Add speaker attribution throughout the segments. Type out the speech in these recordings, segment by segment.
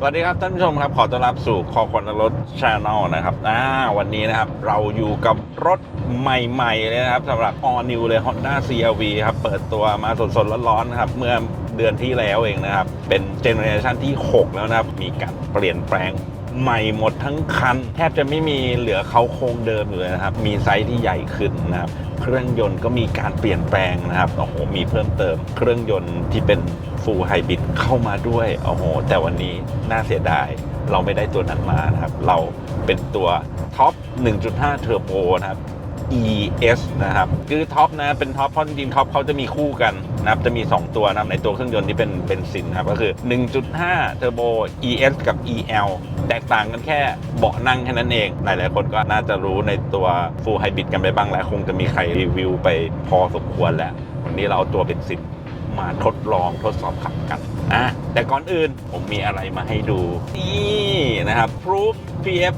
Speaker 1: สวัสดีครับท่านผู้ชมครับขอต้อนรับสู่คอคนรถชาแนลนะครับอ่าวันนี้นะครับเราอยู่กับรถใหม่ๆเลยนะครับสำหรับ All New เลย Honda CRV ครับเปิดตัวมาสดๆร้อนๆนะครับเมื่อเดือนที่แล้วเองนะครับ เป็นเจเนอเรชันที่ 6 แล้วนะครับ มีการเปลี่ยนแปลงใหม่หมดทั้งคัน แทบจะไม่มีเหลือเขาโครงเดิมอยู่เลยนะครับ มีไซส์ที่ใหญ่ขึ้นนะครับ เครื่องยนต์ก็มีการเปลี่ยนแปลงนะครับโอ้โหมีเพิ่มเติม เครื่องยนต์ที่เป็น ฟูลไฮบริดเข้ามาด้วย โอ้โห แต่วันนี้น่าเสียดาย เราไม่ได้ตัวนั้นมานะครับ เราเป็นตัวท็อป 1.5 เทอร์โบนะครับ ES นะครับ คือท็อปนะเป็นท็อปเพราะจริงท็อปเขาจะมีคู่กันนะครับจะมี 2 ตัวนะในตัวเครื่องยนต์ที่เป็นเบนซินนะครับ ก็คือ 1.5 เทอร์โบ ES กับ EL แตกต่างกันแค่เบาะนั่งแค่นั้นเอง หลายๆ คนก็น่าจะรู้ในตัว Full Hybrid กันไปบ้างแล้ว คงจะมีใครรีวิวไปพอสมควรแล้ว วันนี้เราเอาตัวเบนซิน มาทดลองทดสอบขับกันอะแต่ก่อนอื่นผมมีอะไรมาให้ดู นี่นะครับ Proof PF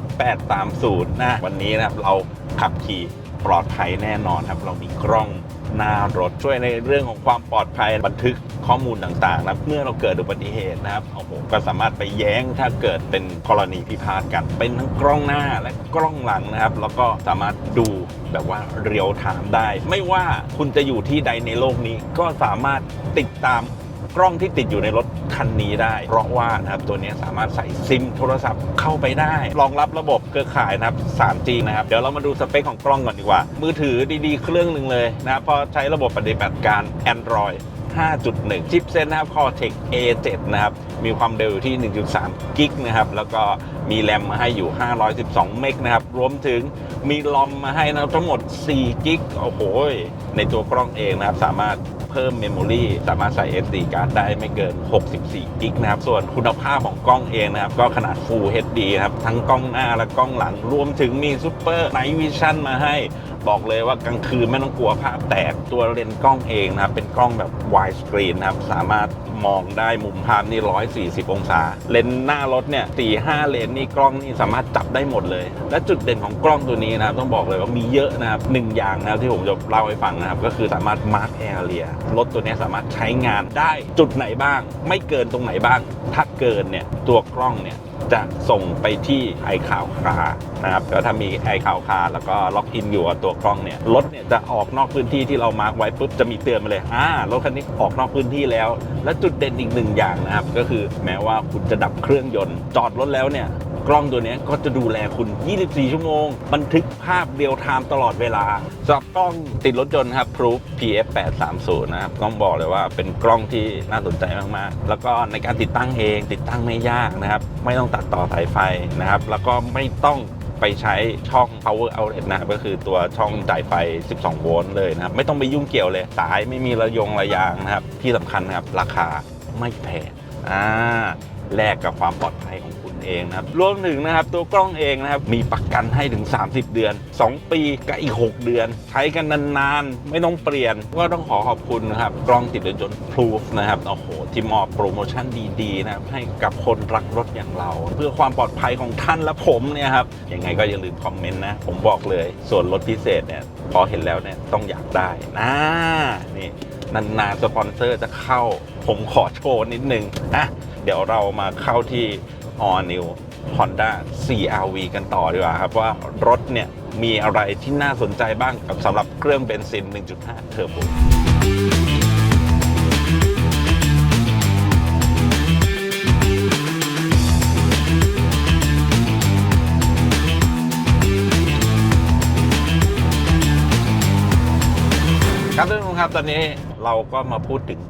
Speaker 1: 830นะวันนี้นะครับเราขับขี่ปลอดภัยแน่นอนครับ เรามีกล้อง หน้ารถช่วยในเรื่องของความปลอดภัยบันทึกข้อมูลต่างๆนะครับเมื่อเราเกิดอุบัติเหตุนะครับโอ้โหก็สามารถไปแย้งถ้าเกิดเป็นกรณีพิพาทกัน เป็นทั้งกล้องหน้าและกล้องหลังนะครับ แล้วก็สามารถดูแบบว่าเรียวถามได้ ไม่ว่าคุณจะอยู่ที่ใดในโลกนี้ก็สามารถติดตาม กล้องที่ติดอยู่ในรถคันนี้ได้ เพราะว่านะครับตัวนี้สามารถใส่ซิมโทรศัพท์เข้าไปได้ รองรับระบบเครือข่ายนะครับ 3G นะครับ เดี๋ยวเรามาดูสเปคของกล้องก่อนดีกว่า มือถือดีๆ เครื่องหนึ่งเลยนะครับพอใช้ระบบปฏิบัติการ Android 5.1 ชิปเซนนะครับ Cortex A7 นะครับ มีความเร็วอยู่ที่ 1.3 กิกนะครับ แล้วก็มีแรมมาให้อยู่ 512 เมกนะครับ รวมถึงมีลอมมาให้นะทั้งหมด 4 กิก โอ้โห ในตัวกล้องเองนะครับ สามารถเพิ่มเมมโมรีสามารถใส่ SD การ์ดได้ไม่เกิน 64 กิกนะครับ ส่วนคุณภาพของกล้องเองนะครับ ก็ขนาด Full HD นะครับ ทั้งกล้องหน้าและกล้องหลัง รวมถึงมี Super Night Vision มาให้ บอกเลยว่ากลางคืนไม่ต้องกลัวภาพแตก ตัวเลนส์กล้องเองนะครับ เป็นกล้องแบบ wide screen นะครับ สามารถมองได้มุมภาพนี่ 140 องศา เลนส์หน้ารถเนี่ย4-5 เลนส์นี่กล้องนี่สามารถจับได้หมดเลย และจุดเด่นของกล้องตัวนี้นะครับต้องบอกเลยว่ามีเยอะนะครับหนึ่งอย่างนะครับที่ผมจะเล่าให้ฟังนะครับก็คือสามารถ mark area รรถตัวนี้สามารถใช้งานได้จุดไหนบ้าง ไม่เกินตรงไหนบ้าง ถ้าเกินเนี่ยตัวกล้องเนี่ยจะส่งไปที่ไอข่าวคานะครับก็ถ้ามีไอข่าวคาแล้วก็ล็อกอินอยู่กับตัวกล้องเนี่ยรถเนี่ยจะออกนอกพื้นที่ที่เรามาร์กไว้ปุ๊บจะมีเตือนมาเลยอ่ารถคันนี้ออกนอกพื้นที่แล้ว และจุดเด่นอีกหนึ่งอย่างนะครับ ก็คือแม้ว่าคุณจะดับเครื่องยนต์ จอดรถแล้วเนี่ย กล้องตัวนี้ก็จะดูแลคุณ 24 ชั่วโมง บันทึกภาพเรียลไทม์ตลอดเวลาสำหรับกล้องติดรถยนต์ครับ Proof PF 830นะครับต้องบอกเลยว่าเป็นกล้องที่น่าสนใจมากๆ แล้วก็ในการติดตั้งเอง ติดตั้งไม่ยากนะครับ ไม่ต้องตัดต่อสายไฟนะครับ แล้วก็ไม่ต้องไปใช้ช่อง power outlet นะครับก็คือตัวช่องจ่ายไฟ 12 โวลต์เลยนะครับ ไม่ต้องไปยุ่งเกี่ยวเลย สายไม่มีระยงระยางนะครับ ที่สำคัญนะครับ ราคาไม่แพงอ่าแลกกับความปลอดภัยของ เองนะครับรวมถึงนะครับตัวกล้องเองนะครับมีประกันให้ถึง 30 เดือน 2 ปีกับอีก 6 เดือน ใช้กันนานๆ ไม่ต้องเปลี่ยน ก็ต้องขอขอบคุณนะครับกล้องติดรถยนต์ Proof นะครับโอ้โหที่มอบโปรโมชั่นดีๆนะครับให้กับคนรักรถอย่างเรา เพื่อความปลอดภัยของท่านและผมเนี่ยครับยังไงก็อย่าลืมคอมเมนต์นะผมบอกเลย ส่วนลดพิเศษเนี่ยพอเห็นแล้วเนี่ยต้องอยากได้นะนี่นานๆสปอนเซอร์จะเข้า ผมขอโชว์นิดนึงอะเดี๋ยวเรามาเข้าที่ All New Honda CRV กันต่อดีกว่าครับว่ารถเนี่ยมีอะไรที่น่าสนใจบ้างกับสำหรับเครื่องเบนซิน 1.5 เทอร์โบครับท่านผู้ชมครับตอนนี้เราก็มาพูดถึง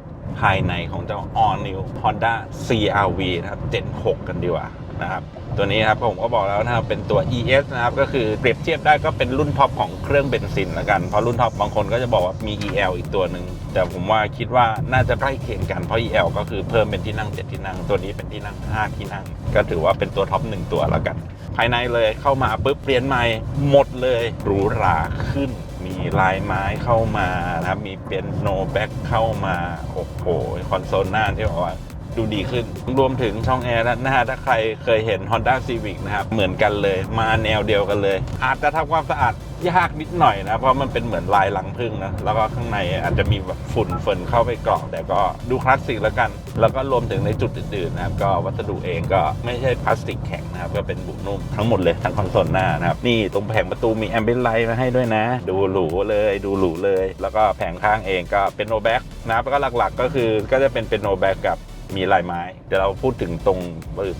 Speaker 1: ภายในของเจ้า All New Honda CRV นะครับ Gen 6กันดีกว่านะครับตัวนี้ครับผมก็บอกแล้วนะครับเป็นตัว ES นะครับก็คือเปรียบเทียบได้ก็เป็นรุ่นท็อปของเครื่องเบนซินละกันเพราะรุ่นท็อปบางคนก็จะบอกว่ามี EL อีกตัวหนึ่งแต่ผมว่าคิดว่าน่าจะใกล้เคียงกันเพราะ EL ก็คือเพิ่มเป็นที่นั่ง7ที่นั่ง ตัวนี้เป็นที่นั่ง 5 ที่นั่ง ก็ถือว่าเป็นตัวท็อปหนึ่งตัวแล้วกัน ภายในเลยเข้ามาปุ๊บเปลี่ยนใหม่หมดเลยหรูหราขึ้น มีลายไม้เข้ามานะครับมีเปียโนแบ็กเข้ามาโอ้โหคอนโซลหน้าที่บอกว่า ดูดีขึ้น รวมถึงช่องแอร์ด้านหน้าถ้าใครเคยเห็น Honda Civic นะครับ เหมือนกันเลย มาแนวเดียวกันเลย อาจจะทำความสะอาดยากนิดหน่อยนะ เพราะมันเป็นเหมือนลายลังพึ่งนะ แล้วก็ข้างในอาจจะมีแบบฝุ่นเฟินเข้าไปเกาะแต่ก็ดูคลาสสิกแล้วกัน แล้วก็รวมถึงในจุดอื่นๆนะครับ ก็วัสดุเองก็ไม่ใช่พลาสติกแข็งนะครับ ก็เป็นบุนุ่มทั้งหมดเลยทั้งคอนโซลหน้านะครับ นี่ตรงแผงประตูมีแอมเบ l ไลท์มาให้ด้วยนะ ดูหรูเลยดูหรูเลย แล้วก็แผงข้างเองก็เป็นโนแบ็กนะแล้วก็หลักๆ ก็คือก็จะเป็นเป็นโนแบ็กกับ มีลายไม้เดี๋ยวเราพูดถึงตรง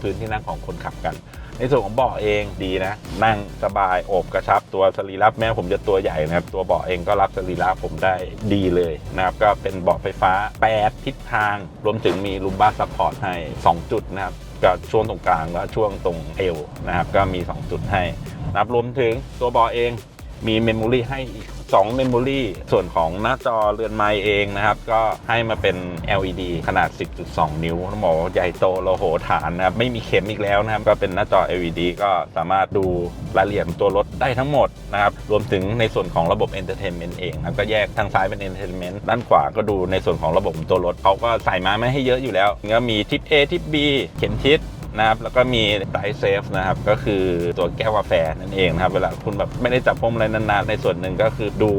Speaker 1: พื้นที่นั่งของคนขับกัน ในส่วนของเบาะเองดีนะ นั่งสบายโอบกระชับตัวสรีระแม้ผมจะตัวใหญ่นะครับ ตัวเบาะเองก็รับสรีระผมได้ดีเลยนะครับ ก็เป็นเบาะไฟฟ้า 8 ทิศทาง รวมถึงมีลูมบ้าซัพพอร์ตให้ 2 จุดนะครับก็ช่วงตรงกลางและช่วงตรงเอวนะครับ ก็มี 2 จุดให้นะครับรวมถึงตัวเบาะเอง มีเมมโมรีให้อีก2เมมโมรีส่วนของหน้าจอเรือนไม้เองนะครับ ก็ให้มาเป็น LED ขนาด 10.2 นิ้วต้องบอกใหญ่โตโลโหฐานนะครับ ไม่มีเข็มอีกแล้วนะครับ ก็เป็นหน้าจอ LED ก็สามารถดูรายละเอียดตัวรถได้ทั้งหมดนะครับ รวมถึงในส่วนของระบบ Entertainment เองนะครับ ก็แยกทางซ้ายเป็น Entertainment ด้านขวาก็ดูในส่วนของระบบตัวรถเขาก็ใส่มาไม่ให้เยอะอยู่แล้วก็มีทิศ A ทิศ B เข็มทิศ นะครับแล้วก็มีไดเซฟนะครับก็คือตัวแก้วกาแฟนั่นเองนะครับเวลาคุณแบบไม่ได้จับพวงมาลัยนานๆในส่วนหนึ่งก็คือดู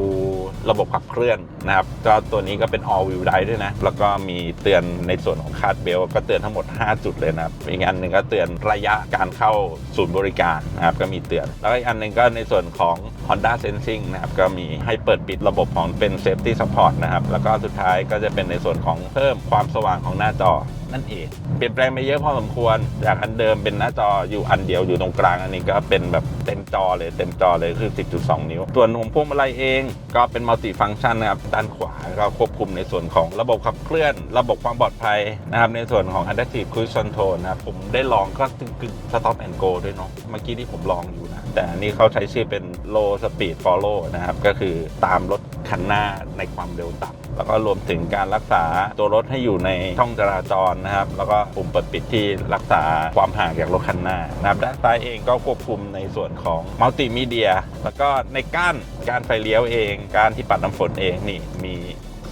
Speaker 1: ระบบขับเคลื่อนนะครับก็ตัวนี้ก็เป็น all wheel drive ด้วยนะ แล้วก็มีเตือนในส่วนของคาร์ดเบลก็เตือนทั้งหมด 5 จุดเลยนะครับอีกอันหนึ่งก็เตือนระยะการเข้าศูนย์บริการนะครับก็มีเตือน แล้วก็อีกอันหนึ่งก็ในส่วนของ Honda Sensing นะครับก็มีให้เปิดปิดระบบของเป็น Safety Support นะครับแล้วก็สุดท้ายก็จะเป็นในส่วนของเพิ่มความสว่างของหน้าจอ นั่นเองเปลี่ยนแปลงไปเยอะพอสมควร จากอันเดิมเป็นหน้าจออยู่อันเดียวอยู่ตรงกลางอันนี้ก็เป็นแบบเต็มจอเลยเต็มจอเลยคือ 10.2 นิ้ว ส่วนของพวงมาลัยเองก็เป็นมัลติฟัง c t ชันนะครับด้านขวาก็ควบคุมในส่วนของระบบขับเคลื่อน ระบบความปลอดภัยนะครับในส่วนของ Adaptive Cruise Control นะครับผมได้ลองก็กึ่งกึ่ง Stop and Go ด้วยเนาะเมื่อกี้ที่ผมลองอยู่นะแต่อันนี้เขาใช้ชื่อเป็น Low Speed Follow นะครับก็คือตามรถคันหน้าในความเร็วต่ำ แล้วก็รวมถึงการรักษาตัวรถให้อยู่ในช่องจราจรนะครับ แล้วก็ปุ่มเปิดปิดที่รักษาความห่างจากรถคันหน้านะครับด้านซ้ายเองก็ควบคุมในส่วนของมัลติมีเดีย แล้วก็ในก้านการไฟเลี้ยวเอง การที่ปัดน้ำฝนเองนี่มี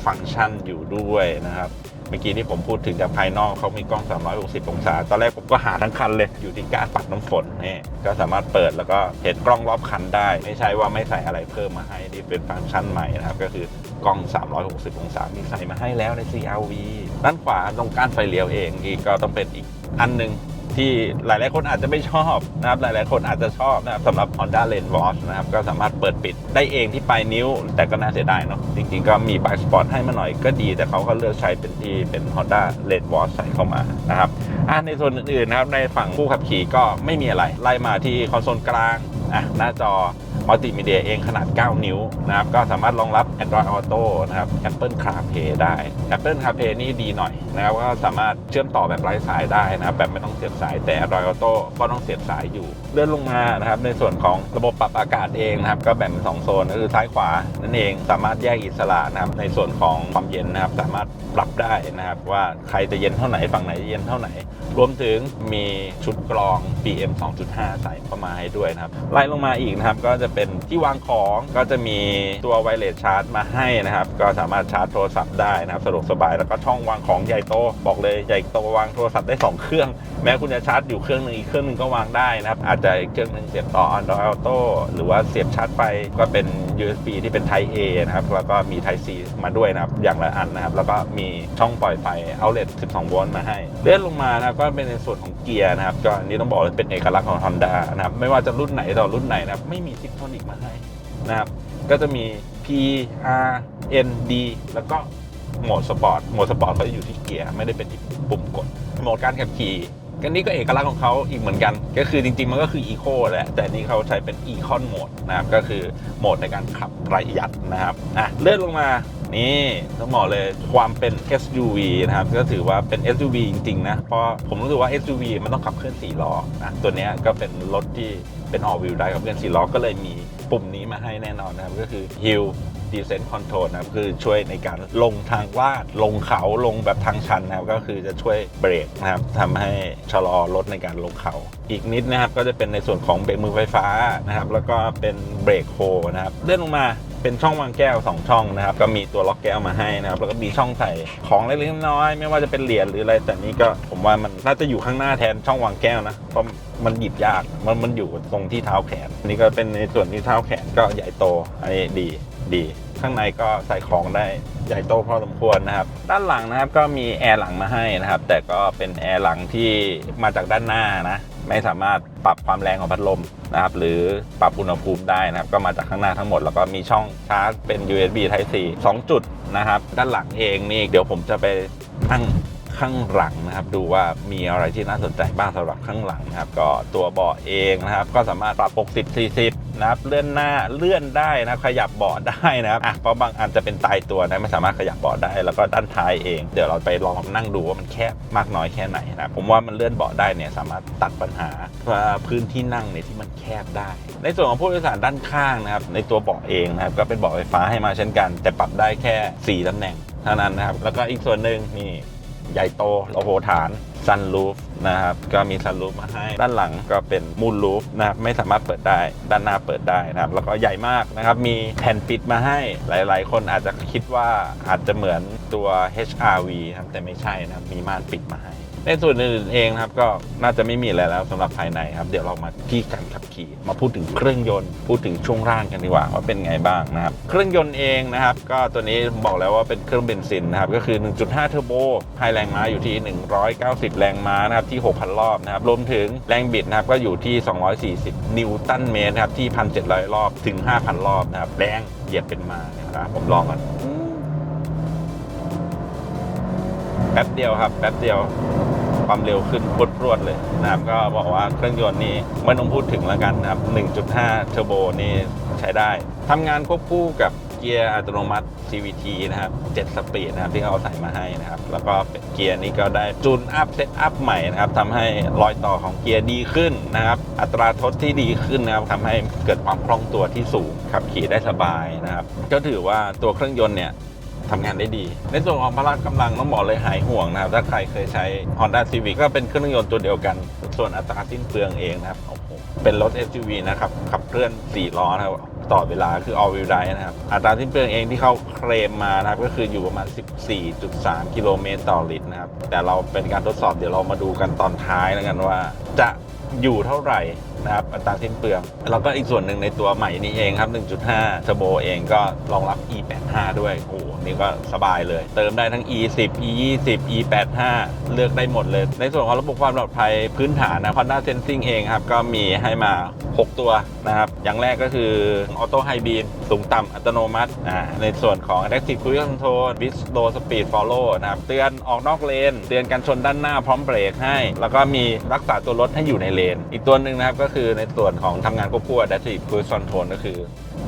Speaker 1: ฟังก์ชันอยู่ด้วยนะครับ เมื่อกี้ที่ผมพูดถึงจากภายนอกเขามีกล้อง 360 องศา ตอนแรกผมก็หาทั้งคันเลย อยู่ที่การปัดน้ำฝนนี่ก็สามารถเปิดแล้วก็เห็นกล้องรอบคันได้ ไม่ใช่ว่าไม่ใส่อะไรเพิ่มมาให้นี่เป็นฟังก์ชันใหม่นะครับ ก็คือกล้อง 360 องศา มีใส่มาให้แล้วใน CRV ด้านขวาตรงก้านไฟเลี้ยวเองนี่ก็ต้องเป็นอีกอันหนึ่ง ที่หลายๆคนอาจจะไม่ชอบนะครับหลายๆคนอาจจะชอบนะครับสำหรับ Honda Lane Watch นะครับก็สามารถเปิดปิดได้เองที่ปลายนิ้ว แต่ก็น่าเสียดายเนาะจริงๆก็มี Bike Spot ให้มาหน่อยก็ดี แต่เขาก็เลือกใช้เป็นที่เป็น Honda Lane Watch ใส่เข้ามานะครับอะในส่วนอื่นๆนะครับในฝั่งผู้ขับขี่ก็ไม่มีอะไรไล่มาที่คอนโซลกลางอะหน้าจอ มัลติมีเดียเองขนาด 9 นิ้วนะครับ ก็สามารถรองรับ Android Auto นะครับ Apple CarPlay ได้ Apple CarPlay นี่ดีหน่อยนะครับ ก็สามารถเชื่อมต่อแบบไร้สายได้นะครับ แบบไม่ต้องเสียบสายแต่ Android Auto ก็ต้องเสียบสายอยู่ เลื่อนลงมานะครับ ในส่วนของระบบปรับอากาศเองนะครับ ก็แบ่งเป็นสองโซนก็คือซ้ายขวานั่นเอง สามารถแยกอิสระนะครับ ในส่วนของความเย็นนะครับ สามารถปรับได้นะครับ ว่าใครจะเย็นเท่าไหนฝั่งไหนจะเย็นเท่าไหน รวมถึงมีชุดกรอง PM 2.5 ใส่เข้ามาให้ด้วยนะครับ ไล่ลงมาอีกนะครับ ก็จะเป็นที่วางของก็จะมีตัวไวเลสชาร์จมาให้นะครับ ก็สามารถชาร์จโทรศัพท์ได้นะครับสะดวกสบายแล้วก็ช่องวางของใหญ่โตบอกเลยใหญ่โตวางโทรศัพท์ได้ 2 เครื่อง แม้คุณจะชาร์จอยู่เครื่องหนึงอีกเครื่องหนึงก็วางได้นะครับอาจจะอีกเครื่องหนึงเสียบต่อ Android Auto หรือว่าเสียบชาร์จไฟก็เป็น USB ที่เป็น Type A นะครับแล้วก็มี Type C มาด้วยนะครับอย่างละอันนะครับแล้วก็มีช่องปล่อยไฟ outlet 12 โวลต์มาให้เลื่อนลงมานะครับก็เป็นในส่วนของเกียร์นะครับก็อันนี้ต้องบอกเลยเป็นเอกลักษณ์ของ Honda นะครับไม่ว่าจะรุ่นไหนต่อรุ่นไหนนะครับไม่มีซิกโทนิกมาให้นะครับ ก็จะมี P R N D แล้วก็โหมดสปอร์ต โหมดสปอร์ตเขาจะอยู่ที่เกียร์ไม่ได้เป็นปุ่มกด โหมดการขับขี่กันนี้ก็เอกลักษณ์ของเขาอีกเหมือนกัน ก็คือจริงๆ มันก็คืออีโคแหละ แต่นี่เขาใช้เป็นอีคอนโหมดนะครับ ก็คือโหมดในการขับประหยัดนะครับ อะ เลื่อนลงมา นี่ต้องบอกเลยความเป็น SUV นะครับ ก็ถือว่าเป็น SUV จริง ๆ นะ เพราะผมรู้สึกว่า SUV มันต้องขับเคลื่อน4ล้อนะตัวนี้ก็เป็นรถที่เป็น all wheel drive ขับเคลื่อน4ล้อก็เลยมีปุ่มนี้มาให้แน่นอนนะครับ ก็คือ Hill Descent Control นะครับ คือช่วยในการลงทางลาด ลงเขาลงแบบทางชันนะครับ ก็คือจะช่วยเบรกนะครับทำให้ชะลอรถในการลงเขา อีกนิดนะครับ ก็จะเป็นในส่วนของเบรกมือไฟฟ้านะครับ แล้วก็เป็นเบรกโฮนะครับเลื่อนลงมา เป็นช่องวางแก้ว 2 ช่องนะครับ ก็มีตัวล็อกแก้วมาให้นะครับ แล้วก็มีช่องใส่ของเล็กๆน้อยๆไม่ว่าจะเป็นเหรียญหรืออะไร แต่นี้ก็ผมว่ามันน่าจะอยู่ข้างหน้าแทนช่องวางแก้วนะ เพราะมันหยิบยาก มันมันอยู่ตรงที่เท้าแขนนนี้ก็เป็นในส่วนที่เท้าแขนก็ใหญ่โต อันนี้ดีดี ข้างในก็ใส่ของได้ใหญ่โตพอสมควรนะครับ ด้านหลังนะครับก็มีแอร์หลังมาให้นะครับ แต่ก็เป็นแอร์หลังที่มาจากด้านหน้านะ ไม่สามารถ ปรับความแรงของพัดลมนะครับ หรือปรับอุณหภูมิได้นะครับ ก็มาจากข้างหน้าทั้งหมด แล้วก็มีช่องชาร์จเป็น USB Type C 2 จุดนะครับ ด้านหลังเองนี่เดี๋ยวผมจะไปตั้งข้างหลังนะครับ ดูว่ามีอะไรที่น่าสนใจบ้างสำหรับข้างหลังนะครับ ก็ตัวเบาะเองนะครับ ก็สามารถปรับ 60 40 นะครับเลื่อนหน้าเลื่อนได้นะขยับเบาะได้นะครับอะเพราะบางอันจะเป็นตายตัวนะไม่สามารถขยับเบาะได้แล้วก็ด้านท้ายเองเดี๋ยวเราไปลองนั่งดูว่ามันแคบมากน้อยแค่ไหนนะผมว่ามันเลื่อนเบาะได้เนี่ยสามารถตัดปัญหาพื้นที่นั่งเนี่ยที่มันแคบได้ ในส่วนของผู้โดยสารด้านข้างนะครับในตัวเบาะเองนะครับก็เป็นเบาะไฟฟ้าให้มาเช่นกัน แต่ปรับได้แค่ 4ตำแหน่งเท่านั้นนะครับแล้วก็อีกส่วนหนึ่งนี่ ใหญ่โตโอ้โหฐานซันรูฟนะครับก็มีซันรูฟมาให้ด้านหลังก็เป็นมูลรูฟนะครับไม่สามารถเปิดได้ด้านหน้าเปิดได้นะครับแล้วก็ใหญ่มากนะครับมีแผ่นปิดมาให้หลาย ๆ คนอาจจะคิดว่าอาจจะเหมือนตัว HRV ครับแต่ไม่ใช่นะครับมีม่านปิดมาให้ ในส่วนอื่นๆเองนะครับก็น่าจะไม่มีอะไรแล้วสำหรับภายในครับ เดี๋ยวเรามาที่การขับขี่ มาพูดถึงเครื่องยนต์พูดถึงช่วงล่างกันดีกว่าว่าเป็นไงบ้างนะครับ เครื่องยนต์เองนะครับ ก็ตัวนี้บอกแล้วว่าเป็นเครื่องเบนซินนะครับก็คือ 1.5 เทอร์โบให้แรงม้าอยู่ที่ 190 แรงม้านะครับที่ 6,000 รอบนะครับรวมถึงแรงบิดนะครับก็อยู่ที่ 240 นิวตันเมตรนะครับที่ 1,700 รอบถึง 5,000 รอบนะครับแรงเหยียบเป็นมานะครับผมลองก่อนแป๊บเดียวครับแป๊บเดียว ความเร็วขึ้นพรวดพรวดเลยนะครับก็บอกว่าเครื่องยนต์นี้ไม่ต้องพูดถึงแล้วกันนะครับ 1.5 เทอร์โบนี่ใช้ได้ทำงานควบคู่กับเกียร์อัตโนมัติ CVT นะครับ7สปีดนะครับที่เขาใส่มาให้นะครับ แล้วก็เป็นเกียร์นี้ก็ได้จูนอัพเซตอัพใหม่นะครับทำให้รอยต่อของเกียร์ดีขึ้นนะครับ อัตราทดที่ดีขึ้นนะครับทำให้เกิดความคล่องตัวที่สูงขับขี่ได้สบายนะครับ ก็ถือว่าตัวเครื่องยนต์เนี่ย ทำงานได้ดี ในส่วนของพละกำลังต้องบอกเลยหายห่วงนะครับ ถ้าใครเคยใช้ Honda Civic ก็เป็นเครื่องยนต์ตัวเดียวกัน ส่วนอัตราสิ้นเปลืองเองนะครับโอ้โหเป็นรถ SUV นะครับขับเคลื่อน 4 ล้อนะครับต่อเวลาคือ all wheel drive นะครับ อัตราสิ้นเปลืองเองที่เขาเคลมมานะครับ ก็คืออยู่ประมาณ 14.3 กิโลเมตรต่อลิตรนะครับ แต่เราเป็นการทดสอบเดี๋ยวเรามาดูกันตอนท้ายแล้วกันว่า จะอยู่เท่าไหร่ นะครับอัตราสิ้นเปลือง แล้วก็อีกส่วนหนึ่งในตัวใหม่นี้เองครับ 1.5 Turbo เองก็รองรับ E85 ด้วย โอ้โหนี่ก็สบายเลย เติมได้ทั้ง E10 E20 E85 เลือกได้หมดเลย ในส่วนของระบบความปลอดภัยพื้นฐานนะ Honda Sensing เองครับ ก็มีให้มา 6 ตัวนะครับ อย่างแรกก็คือ Auto High Beam สูงต่ำอัตโนมัติอ่าในส่วนของ Adaptive Cruise Control Bit Low Speed Follow นะครับ เตือนออกนอกเลน เตือนการชนด้านหน้าพร้อมเบรกให้ แล้วก็มีรักษาตัวรถให้อยู่ในเลน อีกตัวหนึ่งนะครับก็คือในส่วนของทำงานควบคู่ Adaptive Cruise Control ก็คือ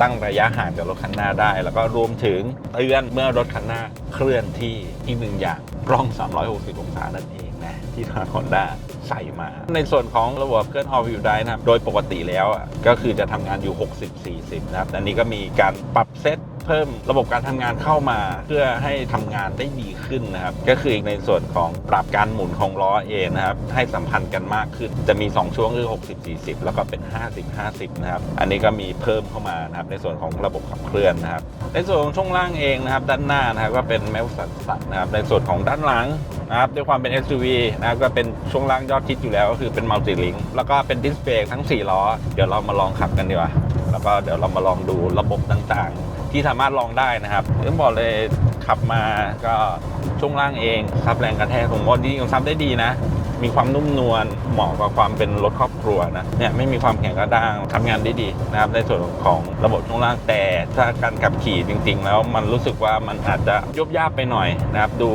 Speaker 1: ตั้งระยะห่างจากรถคันหน้าได้ แล้วก็รวมถึงเตือนเมื่อรถคันหน้าเคลื่อนที่อีกหนึ่งอย่างกล้อง 360 องศานั่นเองนะที่ทางคอนด้าใส่มา ในส่วนของระบบเคลื่อน all wheel drive นะครับ โดยปกติแล้วก็คือจะทำงานอยู่ 60-40 นะครับ อันนี้ก็มีการปรับเซต เพิ่มระบบการทำงานเข้ามา เพื่อให้ทำงานได้ดีขึ้นนะครับ ก็คือในส่วนของปรับการหมุนของล้อเองนะครับ ให้สัมพันธ์กันมากขึ้น จะมี 2 ช่วงคือ 60 40 แล้วก็เป็น 50 50 นะครับ อันนี้ก็มีเพิ่มเข้ามานะครับ ในส่วนของระบบขับเคลื่อนนะครับ ในส่วนของช่วงล่างเองนะครับ ด้านหน้านะครับก็เป็นแมวสันสันนะครับ ในส่วนของด้านหลังนะครับด้วยความเป็น SUV นะครับก็เป็นช่วงล่างยอดฮิตอยู่แล้วก็คือเป็นมัลติลิงแล้วก็เป็นดิสเบรกทั้ง 4 ล้อ เดี๋ยวเรามาลองขับกันดีกว่า แล้วก็เดี๋ยวเรามาลองดูระบบต่างๆ ที่สามารถลองได้นะครับต้องบอกเลยขับมาก็ช่วงล่างเองซับแรงกระแทกผมว่าดีซับได้ดีนะ มีความนุ่มนวลเหมาะกับความเป็นรถครอบครัวนะเนี่ยไม่มีความแข็งกระด้างทำงานได้ดีนะครับในส่วนของระบบช่วงล่างแต่ถ้าการขับขี่จริง ๆ แล้วมันรู้สึกว่ามันอาจจะยุบยาบไปหน่อยนะครับดู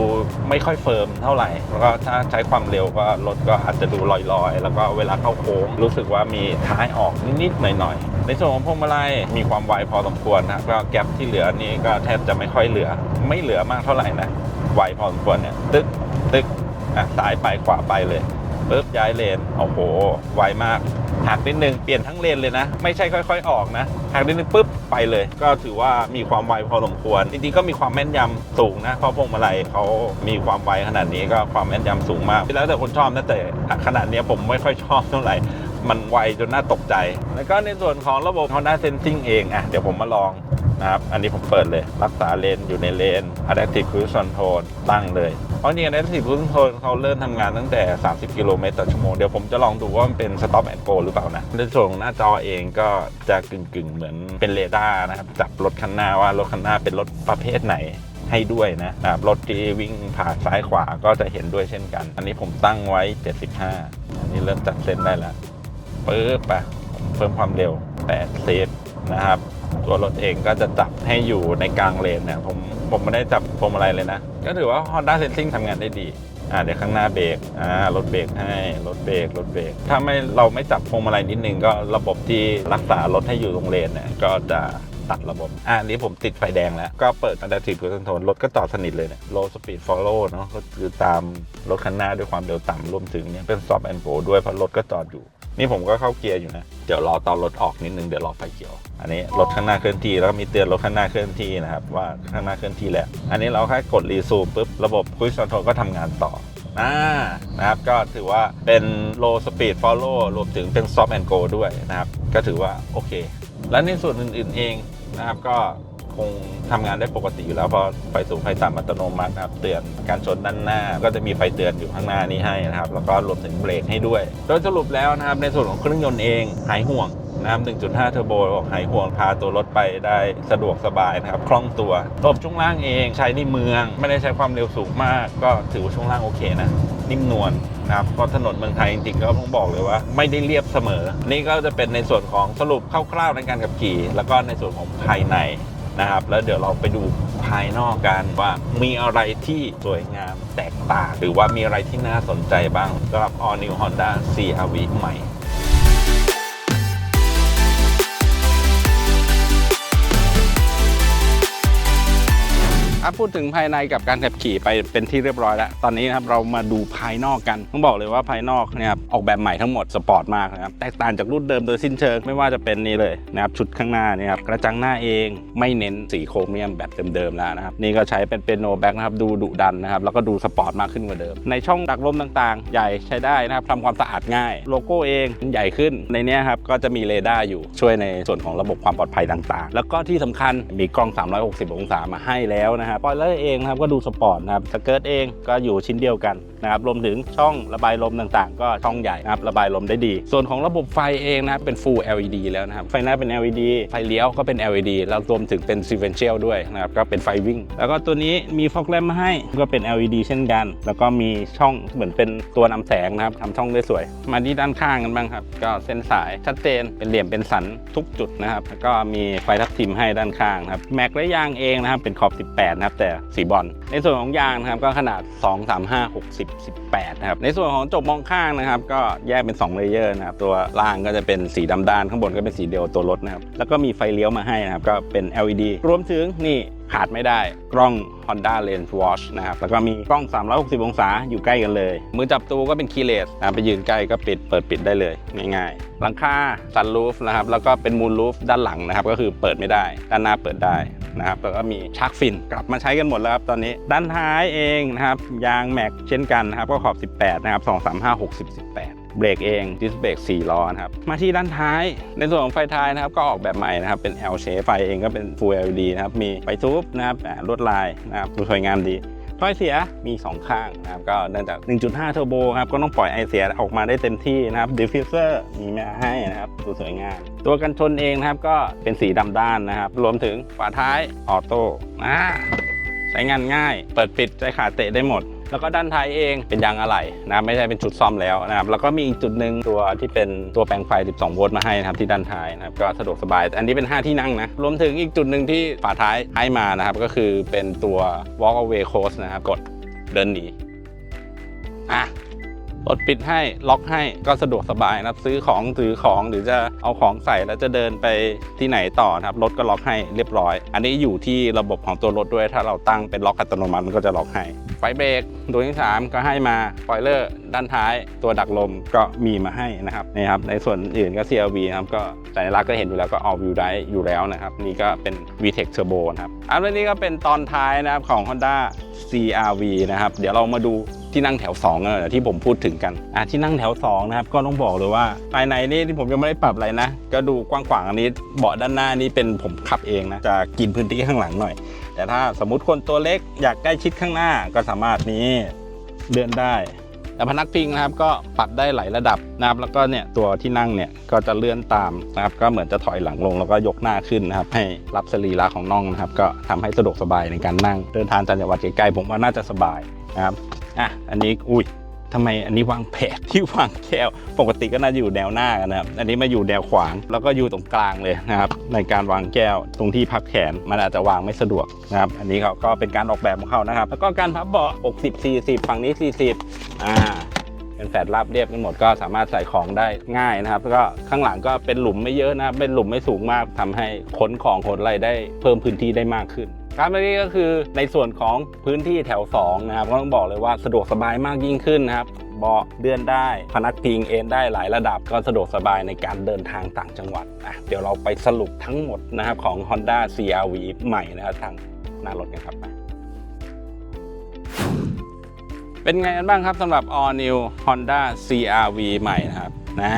Speaker 1: ไม่ค่อยเฟิร์มเท่าไหร่แล้วก็ถ้าใช้ความเร็วก็รถก็อาจจะดูลอยๆ แล้วก็เวลาเข้าโค้งรู้สึกว่ามีท้ายออกนิดๆหน่อยๆ ในส่วนของพวงมาลัยมีความไวพอสมควรนะครับก็แกลบที่เหลือนี่ก็แทบจะไม่ค่อยเหลือ ไม่เหลือมากเท่าไหร่นะไวพอสมควรเนี่ยตึ๊กตึ๊กอะซ้ายไปขวาไปเลยปุ๊บย้ายเลนโอ้โห ไวมากหักนิดนึงเปลี่ยนทั้งเลนเลยนะ ไม่ใช่ค่อย ๆ ออกนะหักนิดนึงปุ๊บไปเลย ก็ถือว่ามีความไวพอสมควรจริงๆก็มีความแม่นยำสูงนะเพราะพวงมาลัยเขามีความไวขนาดนี้ก็ความแม่นยำสูงมากแล้วแต่คนชอบนะแต่ขนาดนี้ผมไม่ค่อยชอบเท่าไหร่ มันไวจนน่าตกใจ แล้วก็ในส่วนของระบบ Honda Sensing เองอะเดี๋ยวผมมาลองนะครับ อันนี้ผมเปิดเลย รักษาเลนอยู่ในเลน Adaptive Cruise Control ตั้งเลย เพราะจริงๆ Adaptive Cruise Control เขาเริ่มทำงานตั้งแต่ 30 กิโลเมตรต่อชั่วโมง เดี๋ยวผมจะลองดูว่ามันเป็น Stop and Go หรือเปล่านะ ในส่วนของหน้าจอเองก็จะกึ่งๆ เหมือนเป็นเรดาร์นะครับ จับรถคันหน้าว่ารถคันหน้าเป็นรถประเภทไหนให้ด้วยนะครับรถที่วิ่งผ่านซ้ายขวาก็จะเห็นด้วยเช่นกัน อันนี้ผมตั้งไว้ 75 อันนี้เริ่มจัดเส้นได้แล้ว ปึ๊บไปผมเพิ่มความเร็ว80นะครับ ตัวรถเองก็จะจับให้อยู่ในกลางเลนเนี่ยผมผมไม่ได้จับพวงมาลัยเลยนะ ก็ถือว่า Honda Sensing ทำงานได้ดีอ่าเดี๋ยวข้างหน้าเบรกอ่ารถเบรกให้รถเบรกรถเบรกถ้าไม่เราไม่จับพวงมาลัยนิดนึงก็ระบบที่รักษารถให้อยู่ตรงเลนเนี่ยก็จะตัดระบบ อ่านี้ผมติดไฟแดงแล้ว ก็เปิด Adaptive Cruise Control รถก็จอดสนิทเลยเนี่ย Low Speed Follow เนาะก็คือตามรถคันหน้าด้วยความเร็วต่ำรวมถึงเนี่ยเป็น Stop and Go ด้วยเพราะรถก็จอดอยู่ นี่ผมก็เข้าเกียร์อยู่นะ เดี๋ยวรอตอนรถออกนิดนึง เดี๋ยวรอไฟเขียว อันนี้รถข้างหน้าเคลื่อนที่แล้วก็มีเตือนรถข้างหน้าเคลื่อนที่นะครับว่าข้างหน้าเคลื่อนที่แล้วอันนี้เราแค่กดรีซูมปุ๊บระบบ Cruise Control ก็ทำงานต่ออ่านะครับก็ถือว่าเป็น low speed follow รวมถึงเป็น stop and go ด้วยนะครับ ก็ถือว่าโอเค และในส่วนอื่น ๆ เองนะครับก็ คงทำงานได้ปกติอยู่แล้วเพราะไฟสูงไฟต่ำอัตโนมัตินะครับเตือนการชนด้านหน้า ก็จะมีไฟเตือนอยู่ข้างหน้านี้ให้นะครับ แล้วก็รวมถึงเบรกให้ด้วย โดยสรุปแล้วนะครับในส่วนของเครื่องยนต์เองหายห่วงนะครับ 1.5 เทอร์โบหายห่วงพาตัวรถไปได้สะดวกสบายนะครับ คล่องตัวระบบช่วงล่างเองใช้ในเมือง ไม่ได้ใช้ความเร็วสูงมาก ก็ถือว่าช่วงล่างโอเคนะ นิ่มนวลนะครับเพราะถนนเมืองไทยจริงๆก็ต้องบอกเลยว่า ไม่ได้เรียบเสมอ นี่ก็จะเป็นในส่วนของสรุปคร่าวๆในการขับขี่ แล้วก็ในส่วนของภายใน นะครับ แล้วเดี๋ยวเราไปดูภายนอกกันว่ามีอะไรที่สวยงามแตกต่างหรือว่ามีอะไรที่น่าสนใจบ้างสำหรับ All New Honda CR-V ใหม่
Speaker 2: ครับพูดถึงภายในกับการขับขี่ไปเป็นที่เรียบร้อยแล้ว ตอนนี้นะครับเรามาดูภายนอกกัน ต้องบอกเลยว่าภายนอกเนี่ยออกแบบใหม่ทั้งหมดสปอร์ตมากนะครับแตกต่างจากรุ่นเดิมโดยสิ้นเชิงไม่ว่าจะเป็นนี่เลยนะครับชุดข้างหน้าเนี่ยครับกระจังหน้าเองไม่เน้นสีโครเมียมแบบเดิมๆแล้วนะครับนี่ก็ใช้เป็นเป็นโนแบ็กนะครับดูดุดันนะครับแล้วก็ดูสปอร์ตมากขึ้นกว่าเดิม ในช่องดักลมต่างๆ ใหญ่ใช้ได้นะครับทำความสะอาดง่าย โลโก้เองใหญ่ขึ้นในนี้ครับก็จะมีเรดาร์อยู่ช่วยในส่วนของระบบความปลอดภัยต่างๆ แล้วก็ที่สำคัญมีกล้อง 360 องศามาให้แล้วนะครับปอยเลอร์เองนะครับก็ดูสปอร์ตนะครับสเกิร์ตเองก็อยู่ชิ้นเดียวกันนะครับรวมถึงช่องระบายลมต่างๆ ก็ช่องใหญ่นะครับระบายลมได้ดี ส่วนของระบบไฟเองนะครับเป็น Full LED แล้วนะครับไฟหน้าเป็น LED ไฟเลี้ยวก็เป็น LED แล้วรวมถึงเป็น Sequential ด้วยนะครับก็เป็นไฟวิ่ง แล้วก็ตัวนี้มีฟอกแลมมาให้ก็เป็น LED เช่นกัน แล้วก็มีช่องเหมือนเป็นตัวนำแสงนะครับทำช่องได้สวย มาที่ด้านข้างกันบ้างครับก็เส้นสายชัดเจนเป็นเหลี่ยมเป็นสันทุกจุดนะครับแล้วก็มีไฟทับทิมให้ด้านข้างครับแม็กและยางเองนะครับเป็นขอบ 18นะครับแต่สีบอลในส่วนของยางนะครับก็ขนาด 2 3 5 60 18นะครับในส่วนของจบมองข้างนะครับ ก็แยกเป็น2เลเยอร์นะครับตัวล่างก็จะเป็นสีดำด้านข้างบนก็เป็นสีเดียวตัวรถนะครับแล้วก็มีไฟเลี้ยวมาให้นะครับก็เป็น LED รวมถึงนี่ขาดไม่ได้กล้อง Honda Lens Watch นะครับ แล้วก็มีกล้อง 360 องศาอยู่ใกล้กันเลย มือจับตัวก็เป็นคีเลสนะไปยืนใกล้ก็ปิดเปิดปิดได้เลยง่ายๆ หลังคา sunroof นะครับ แล้วก็เป็น moonroof ด้านหลังนะครับ ก็คือเปิดไม่ได้ ด้านหน้าเปิดได้ นะครับแล้วก็มีชักฟินกลับมาใช้กันหมดแล้วครับตอนนี้ ด้านท้ายเองนะครับยางแม็กเช่นกันนะครับก็ขอบ 18 นะครับ 2 3 5 60 18เบรกเองดิสเบรก4ล้อนะครับมาที่ด้านท้าย ในส่วนของไฟท้ายนะครับก็ออกแบบใหม่นะครับเป็น L shape ไฟเองก็เป็น Full LED นะครับมีไฟทูบนะครับอ่ลวดลายนะครับดูสวยงามดี ถ้อยเสียมี 2 ข้างนะครับก็เนื่องจาก 1.5 เทอร์โบครับก็ต้องปล่อยไอเสียออกมาได้เต็มที่นะครับดิฟฟิวเซอร์มีมาให้นะครับดูสวยงามตัวกันชนเองนะครับก็เป็นสีดำด้านนะครับ รวมถึงฝาท้ายออโต้นะใช้งานง่าย เปิดปิดใจขาเตะได้หมด แล้วก็ด้านท้ายเองเป็นยางอะไหล่นะไม่ใช่เป็นชุดซ่อมแล้วนะครับแล้วก็มีอีกจุดหนึ่งตัวที่เป็นตัวแปลงไฟ 12 โวลต์มาให้นะครับที่ด้านท้ายนะครับก็สะดวกสบาย อันนี้เป็น 5 ที่นั่งนะรวมถึงอีกจุดหนึ่งที่ฝาท้ายให้มานะครับก็คือเป็นตัว walk away close นะครับกดเดินหนีอะรถปิดให้ล็อกให้ก็สะดวกสบายนะครับซื้อของถือของหรือจะเอาของใส่แล้วจะเดินไปที่ไหนต่อนะครับรถก็ล็อกให้เรียบร้อย อันนี้อยู่ที่ระบบของตัวรถด้วยถ้าเราตั้งเป็นล็อกอัตโนมัติมันก็จะล็อกให้ ไฟเบรกตัวที่ 3 ก็ให้มาปอยเลอร์ด้านท้าย ตัวดักลมก็มีมาให้นะครับนี่ครับในส่วนอื่นก็ CLV นะครับก็สัญลักษณ์ก็เห็นอยู่แล้วก็ all view drive อยู่แล้วนะครับ นี่ก็เป็น VTEC Turbo นะครับอันนี้ก็เป็นตอนท้ายนะครับของ Honda CRV นะครับ เดี๋ยวเรามาดูที่นั่งแถว2เออที่ผมพูดถึงกันอะที่นั่งแถว2นะครับก็ต้องบอกเลยว่าภายในนี่ที่ผมยังไม่ได้ปรับอะไรนะ ก็ดูกว้างขวางอันนี้เบาะด้านหน้านี่เป็นผมขับเองนะจะกินพื้นที่ข้างหลังหน่อย แต่ถ้าสมมุติคนตัวเล็กอยากใกล้ชิดข้างหน้าก็สามารถนี้เลื่อนได้แต่พนักพิงนะครับก็ปรับได้หลายระดับนะครับแล้วก็เนี่ยตัวที่นั่งเนี่ยก็จะเลื่อนตามนะครับก็เหมือนจะถอยหลังลงแล้วก็ยกหน้าขึ้นนะครับให้รับสรีระของน่องนะครับก็ทำให้สะดวกสบายในการนั่งเดินทางจังหวัดไกลๆผมว่าน่าจะสบายนะครับอะอันนี้อุ้ย ทำไมอันนี้วางแผกที่วางแก้ว ปกติก็น่าจะอยู่แนวหน้ากันนะครับอันนี้มาอยู่แนวขวาง แล้วก็อยู่ตรงกลางเลยนะครับ ในการวางแก้วตรงที่พับแขนมันอาจจะวางไม่สะดวกนะครับ อันนี้เขาก็เป็นการออกแบบของเขานะครับ แล้วก็การพับเบาะ 60 40 ฝั่งนี้ 40 อ่าเป็นแฟลตราบเรียบกันหมดก็สามารถใส่ของได้ง่ายนะครับแล้วก็ข้างหลังก็เป็นหลุมไม่เยอะนะครับเป็นหลุมไม่สูงมากทำให้ขนของขนอะไรได้เพิ่มพื้นที่ได้มากขึ้น ครับเมื่อกี้ก็คือในส่วนของพื้นที่แถว 2 นะครับ ก็ต้องบอกเลยว่าสะดวกสบายมากยิ่งขึ้นนะครับเบาะเลื่อนได้พนักพิงเอนได้หลายระดับ ก็สะดวกสบายในการเดินทางต่างจังหวัดอะเดี๋ยวเราไปสรุปทั้งหมดนะครับของ Honda CRV ใหม่นะครับทางหน้ารถกันครับไปเป็นไงกันบ้างครับสำหรับ All New Honda CRV ใหม่นะครับน่า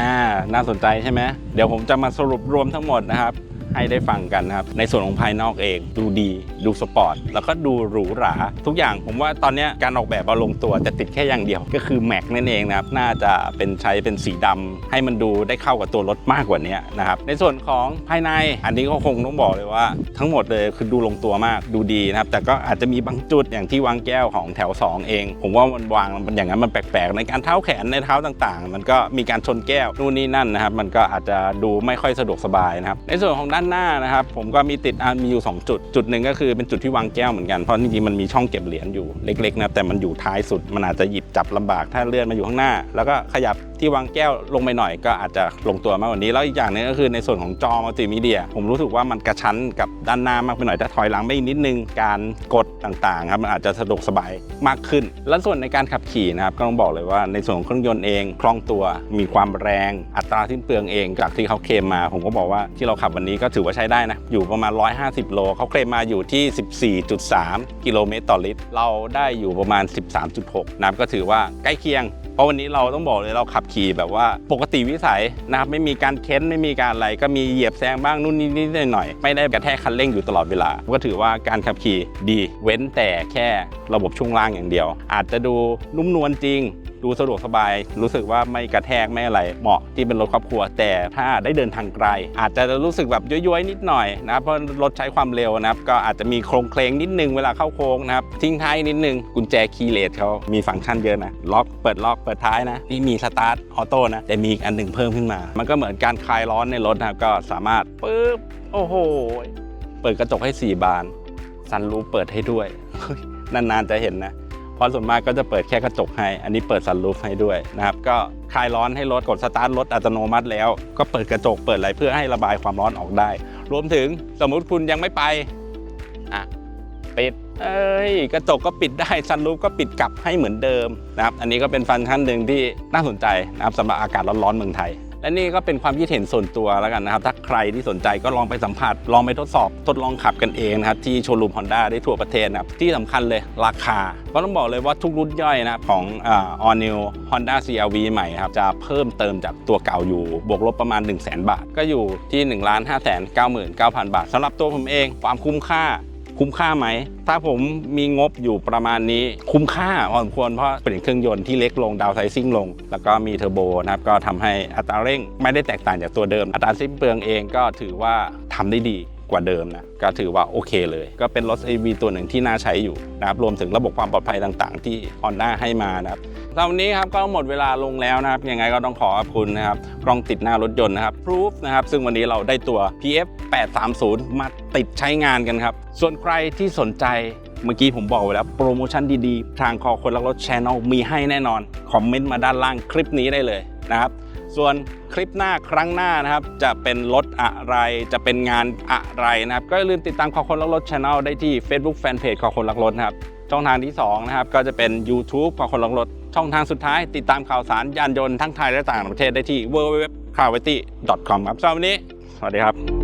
Speaker 2: น่าสนใจใช่ไหมเดี๋ยวผมจะมาสรุปรวมทั้งหมดนะครับ ให้ได้ฟังกันนะครับ ในส่วนของภายนอกเองดูดี ดูสปอร์ต แล้วก็ดูหรูหรา ทุกอย่างผมว่าตอนนี้การออกแบบมาลงตัวแต่ติดแค่อย่างเดียว ก็คือแม็กนั่นเองนะครับ น่าจะเป็นใช้เป็นสีดำให้มันดูได้เข้ากับตัวรถมากกว่านี้นะครับ ในส่วนของภายในอันนี้ก็คงต้องบอกเลยว่า ทั้งหมดเลยคือดูลงตัวมากดูดีนะครับ แต่ก็อาจจะมีบางจุดอย่างที่วางแก้วของแถว 2 เอง ผมว่ามันวางมันอย่างนั้นมันแปลกๆ ในการเท้าแขนในเท้าต่างๆ มันก็มีการชนแก้วนู่นนี่นั่นนะครับ มันก็อาจจะดูไม่ค่อยสะดวกสบายนะครับในส่วนของด้านหน้านะครับ ผมก็มีติดมีอยู่ 2 จุด จุดหนึ่งก็คือเป็นจุดที่วางแก้วเหมือนกันเพราะจริงๆมันมีช่องเก็บเหรียญอยู่เล็กๆนะแต่มันอยู่ท้ายสุดมันอาจจะหยิบจับลำบากถ้าเลื่อนมาอยู่ข้างหน้า แล้วก็ขยับ ที่วางแก้วลงไปหน่อยก็อาจจะลงตัวมากกว่านี้ แล้วอีกอย่างหนึงก็คือในส่วนของจอมัลติมีเดีย ผมรู้สึกว่ามันกระชั้นกับด้านหน้ามากไปหน่อยถ้าถอยหลังไปอีกนิดนึงการกดต่างๆครับมันอาจจะสะดวกสบายมากขึ้น และส่วนในการขับขี่นะครับก็ต้องบอกเลยว่าในส่วนของเครื่องยนต์เองคล่องตัวมีความแรง อัตราสิ้นเปลืองเองจากที่เขาเคลมมา ผมก็บอกว่าที่เราขับวันนี้ก็ถือว่าใช้ได้นะอยู่ประมาณ 150 โลเขาเคลมมาอยู่ที่ 14.3 กิโลเมตรต่อลิตร เราได้อยู่ประมาณ 13.6นะครับก็ถือว่าใกล้เคียง เพราะวันนี้เราต้องบอกเลยเราขับขี่แบบว่าปกติวิสัยนะครับไม่มีการเค้นไม่มีการอะไรก็มีเหยียบแซงบ้างนู่นนี่นิดหน่อยไม่ได้กระแทกคันเร่งอยู่ตลอดเวลา ก็ถือว่าการขับขี่ดี เว้นแต่แค่ระบบช่วงล่างอย่างเดียว อาจจะดูนุ่มนวลจริง ดูสะดวกสบาย รู้สึกว่าไม่กระแทกไม่อะไร เหมาะที่เป็นรถครอบครัว แต่ถ้าได้เดินทางไกล อาจจะรู้สึกแบบย้อยๆนิดหน่อยนะครับเพราะรถใช้ความเร็วนะครับก็อาจจะมีโครงเคลงนิดนึงเวลาเข้าโค้งนะครับทิ้งท้ายนิดนึงกุญแจคีย์เลสเขามีฟังก์ชันเยอะนะล็อกเปิดล็อกเปิดท้ายนะนี่มีสตาร์ทออโต้นะแต่มีอีกอันหนึ่งเพิ่มขึ้นมา มันก็เหมือนการคลายร้อนในรถนะครับก็สามารถปึ๊บโอ้โหเปิดกระจกให้สี่บานซันรูเปิดให้ด้วยนานๆจะเห็นนะ เพราะส่วนมากก็จะเปิดแค่กระจกให้ อันนี้เปิดซันรูฟให้ด้วยนะครับ ก็คลายร้อนให้รถกดสตาร์ทรถอัตโนมัติแล้ว ก็เปิดกระจกเปิดอะไรเพื่อให้ระบายความร้อนออกได้ รวมถึงสมมุติคุณยังไม่ไปอะปิดเอ้ยกระจกก็ปิดได้ซันรูฟก็ปิดกลับให้เหมือนเดิมนะครับ อันนี้ก็เป็นฟังก์ชันหนึ่งที่น่าสนใจนะครับสำหรับอากาศร้อนๆเมืองไทย และนี่ก็เป็นความคิดเห็นส่วนตัวแล้วกันนะครับ ถ้าใครที่สนใจก็ลองไปสัมผัส ลองไปทดสอบ ทดลองขับกันเองนะครับที่โชว์รูม Honda ได้ทั่วประเทศนะครับ ที่สำคัญเลยราคา ก็ต้องบอกเลยว่าทุกรุ่นย่อยนะครับของอ่า All New Honda CRV ใหม่ครับ จะเพิ่มเติมจากตัวเก่าอยู่ บวกลบประมาณ 1 0 0 0 0แบาท ก็อยู่ที่ 1 5 9 9 9 0 0 บาทสำหรับตัวผมเองความคุ้มค่า คุ้มค่าไหม ถ้าผมมีงบอยู่ประมาณนี้คุ้มค่าพอสมควรเพราะเปลี่ยนเครื่องยนต์ที่เล็กลงดาวไซซิ่งลง แล้วก็มีเทอร์โบนะครับก็ทำให้อัตราเร่งไม่ได้แตกต่างจากตัวเดิม อัตราสิ้นเปลืองเองก็ถือว่าทำได้ดีกว่าเดิมนะก็ถือว่าโอเคเลย ก็เป็นรถ AV ตัวหนึ่งที่น่าใช้อยู่นะครับรวมถึงระบบความปลอดภัยต่าง ๆ ที่ Honda ให้มานะครับ สำหรับวันนี้ครับก็หมดเวลาลงแล้วนะครับ ยังไงก็ต้องขอขอบคุณนะครับกล้องติดหน้ารถยนต์นะครับ Proof นะครับ ซึ่งวันนี้เราได้ตัว PF 830 มาติดใช้งานกันครับ ส่วนใครที่สนใจเมื่อกี้ผมบอกไว้แล้วโปรโมชั่นดีๆ ทางคอคนรักรถ Channel มีให้แน่นอน คอมเมนต์มาด้านล่างคลิปนี้ได้เลยนะครับ ส่วนคลิปหน้าครั้งหน้านะครับ จะเป็นรถอะไรจะเป็นงานอะไรนะครับ ก็อย่าลืมติดตามคอคนรักรถ Channel ได้ที่ Facebook Fanpage คอคนรักรถนะครับช่องทางที่2นะครับก็จะเป็น YouTube คอคนรักรถ ช่องทางสุดท้ายติดตามข่าวสารยานยนต์ทั้งไทยและต่างประเทศได้ที่ www.carvety.com ครับสำหรับวันนี้ สวัสดีครับ